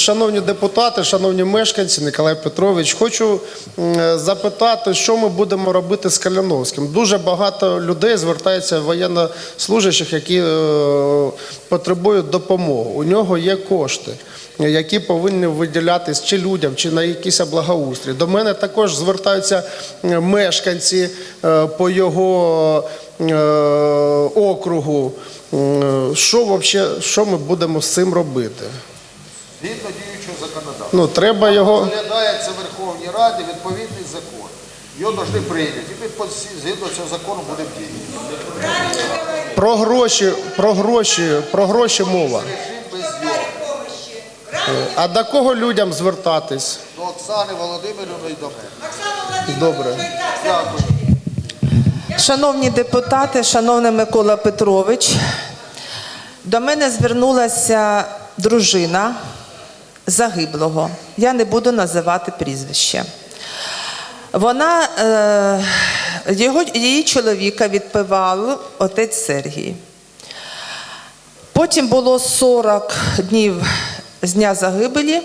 Шановні депутати, шановні мешканці, Николай Петрович, хочу запитати, що ми будемо робити з Каліновським. Дуже багато людей звертається воєннослужащих, які е, потребують допомоги. У нього є кошти. Які повинні виділятись чи людям, чи на якийсь благоустрій. До мене також звертаються е, мешканці е, по його округу. Що, вообще, що ми будемо з цим робити? Згідно діючого законодавства. Ну, треба його. Розглядається в Верховній Раді відповідний закон. Його повинні прийняти. І ми згідно цього закону будемо діяти. Про гроші, про гроші, про гроші мова. Зйому. А до кого людям звертатись? До Оксани Володимирівни і до мене. Добре. Дякую. Шановні депутати, шановний Микола Петрович, до мене звернулася дружина загиблого. Я не буду називати прізвище. Вона, е, його, її чоловіка відпивав отець Сергій. Потім було 40 днів з дня загибелі,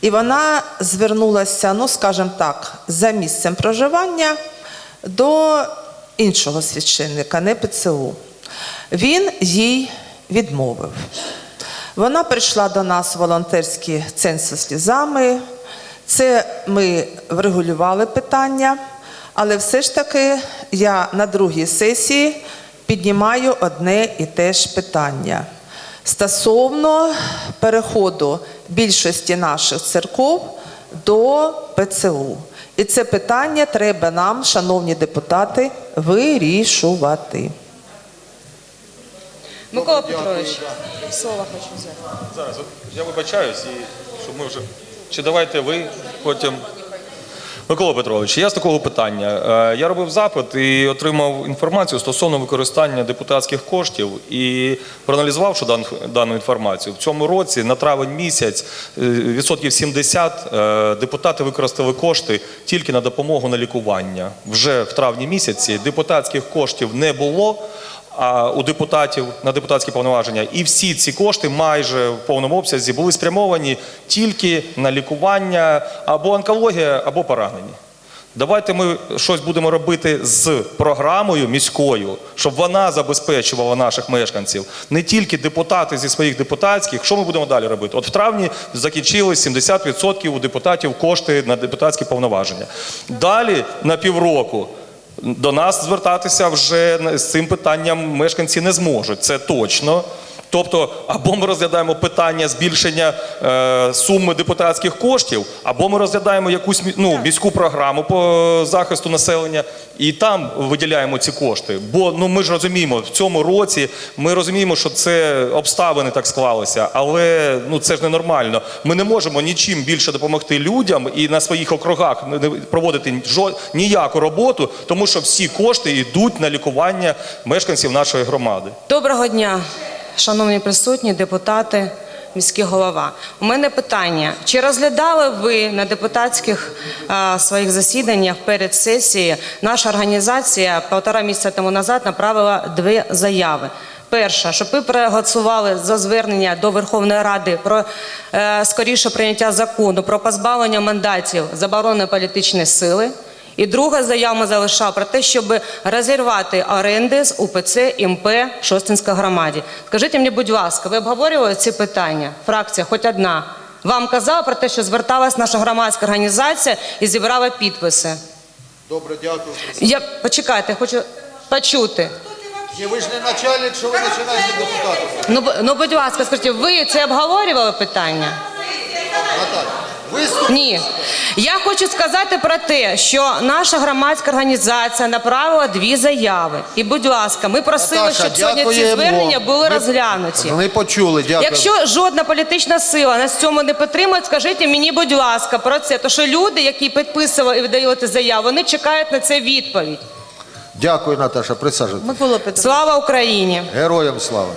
і вона звернулася, ну скажімо так, за місцем проживання до іншого священника, не ПЦУ. Він їй відмовив. Вона прийшла до нас в волонтерський центр зі слізами. Це ми врегулювали питання, але все ж таки я на другій сесії піднімаю одне і те ж питання стосовно переходу більшості наших церков до ПЦУ. І це питання треба нам, шановні депутати, вирішувати. Микола Петрович, слово хочу взяти. Зараз от я вибачаюсь, і щоб ми вже. Чи давайте ви потім. Микола Петрович, я з такого питання. Е, Я робив запит і отримав інформацію стосовно використання депутатських коштів і проаналізувавши дан- дану інформацію. В цьому році на травень місяць е, відсотків 70 е, депутати використали кошти тільки на допомогу на лікування. Вже в травні місяці депутатських коштів не було у депутатів на депутатські повноваження. І всі ці кошти майже в повному обсязі були спрямовані тільки на лікування або онкологія, або поранені. Давайте ми щось будемо робити з програмою міською, щоб вона забезпечувала наших мешканців. Не тільки депутати зі своїх депутатських. Що ми будемо далі робити? От в травні закінчилось 70% у депутатів кошти на депутатські повноваження. Далі на півроку до нас звертатися вже з цим питанням мешканці не зможуть. Це точно. Тобто, або ми розглядаємо питання збільшення е, суми депутатських коштів, або ми розглядаємо якусь ну, міську програму по захисту населення і там виділяємо ці кошти. Бо ну ми ж розуміємо, в цьому році ми розуміємо, що це обставини так склалися, але ну це ж ненормально. Ми не можемо нічим більше допомогти людям і на своїх округах не- не проводити ніяку роботу, тому що всі кошти йдуть на лікування мешканців нашої громади. Доброго дня, шановні присутні, депутати, міський голова. У мене питання: чи розглядали ви на депутатських е, своїх засіданнях перед сесією? Наша організація півтора місяця тому назад направила дві заяви. Перша, щоб ви проголосували за звернення до Верховної Ради про е, скоріше прийняття закону про позбавлення мандатів забороненої політичної сили. І друга заява залишав про те, щоб розірвати оренди з УПЦ МП Шостинська громаді. Скажіть мені, будь ласка, ви обговорювали ці питання? Фракція, хоч одна. Вам казала про те, що зверталась наша громадська організація і зібрала підписи. Добре, дякую. Я почекайте, хочу почути. Ні, ви ж не начальник, що ви починаєте депутатом. Ну, ну будь ласка, скажіть, ви це обговорювали питання? Наталя. Ні. Я хочу сказати про те, що наша громадська організація направила дві заяви. І, будь ласка, ми просили, Наташа, щоб сьогодні ці звернення були Ми- розглянуті. Ми почули, дякую. Якщо жодна політична сила нас в цьому не підтримує, скажіть мені, будь ласка, про це. Тому що люди, які підписували і видали ці заяви, вони чекають на це відповідь. Дякую, Наташа, присаджуйтесь. Микола Петрович. Слава Україні! Героям слава.